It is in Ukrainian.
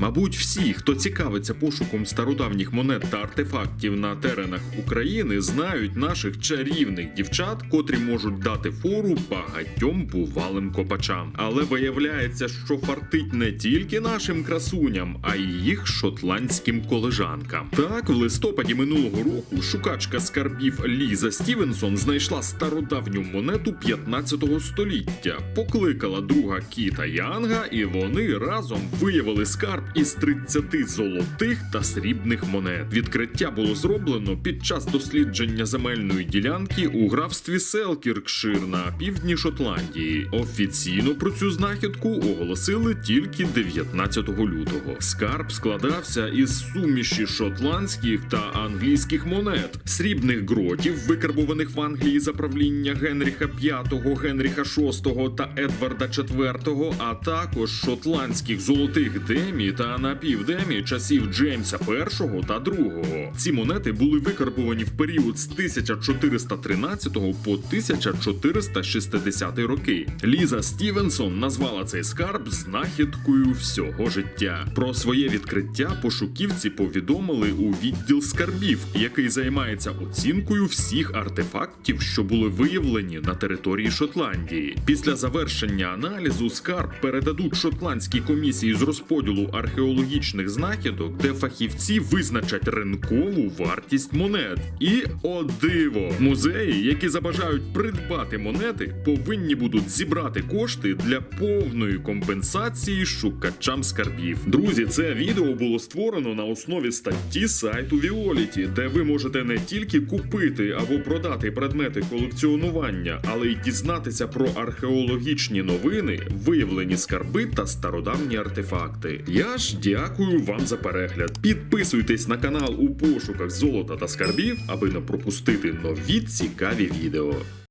Мабуть, всі, хто цікавиться пошуком стародавніх монет та артефактів на теренах України, знають наших чарівних дівчат, котрі можуть дати фору багатьом бувалим копачам. Але виявляється, що фартить не тільки нашим красуням, а й їх шотландським колежанкам. Так, в листопаді минулого року шукачка скарбів Ліза Стівенсон знайшла стародавню монету 15 століття, покликала друга Кіта Янга, і вони разом виявили скарб із 30 золотих та срібних монет. Відкриття було зроблено під час дослідження земельної ділянки у графстві Селкіркшир на півдні Шотландії. Офіційно про цю знахідку оголосили тільки 19 лютого. Скарб складався із суміші шотландських та англійських монет, срібних гротів, викарбованих в Англії за правління Генріха V, Генріха VI та Едварда IV, а також шотландських золотих демі та напівдемі часів Джеймса І та II. Ці монети були викарбовані в період з 1413 по 1460 роки. Ліза Стівенсон назвала цей скарб знахідкою всього життя. Про своє відкриття пошуківці повідомили у відділ скарбів, який займається оцінкою всіх артефактів, що були виявлені на території Шотландії. Після завершення аналізу скарб передадуть шотландській комісії з розподілу археологічних знахідок, де фахівці визначать ринкову вартість монет. І о диво! Музеї, які забажають придбати монети, повинні будуть зібрати кошти для повної компенсації шукачам скарбів. Друзі, це відео було створено на основі статті сайту Violet, де ви можете не тільки купити або продати предмети колекціонування, але й дізнатися про археологічні новини, виявлені скарби та стародавні артефакти. Я ж дякую вам за перегляд. Підписуйтесь на канал у пошуках золота та скарбів, аби не пропустити нові цікаві відео.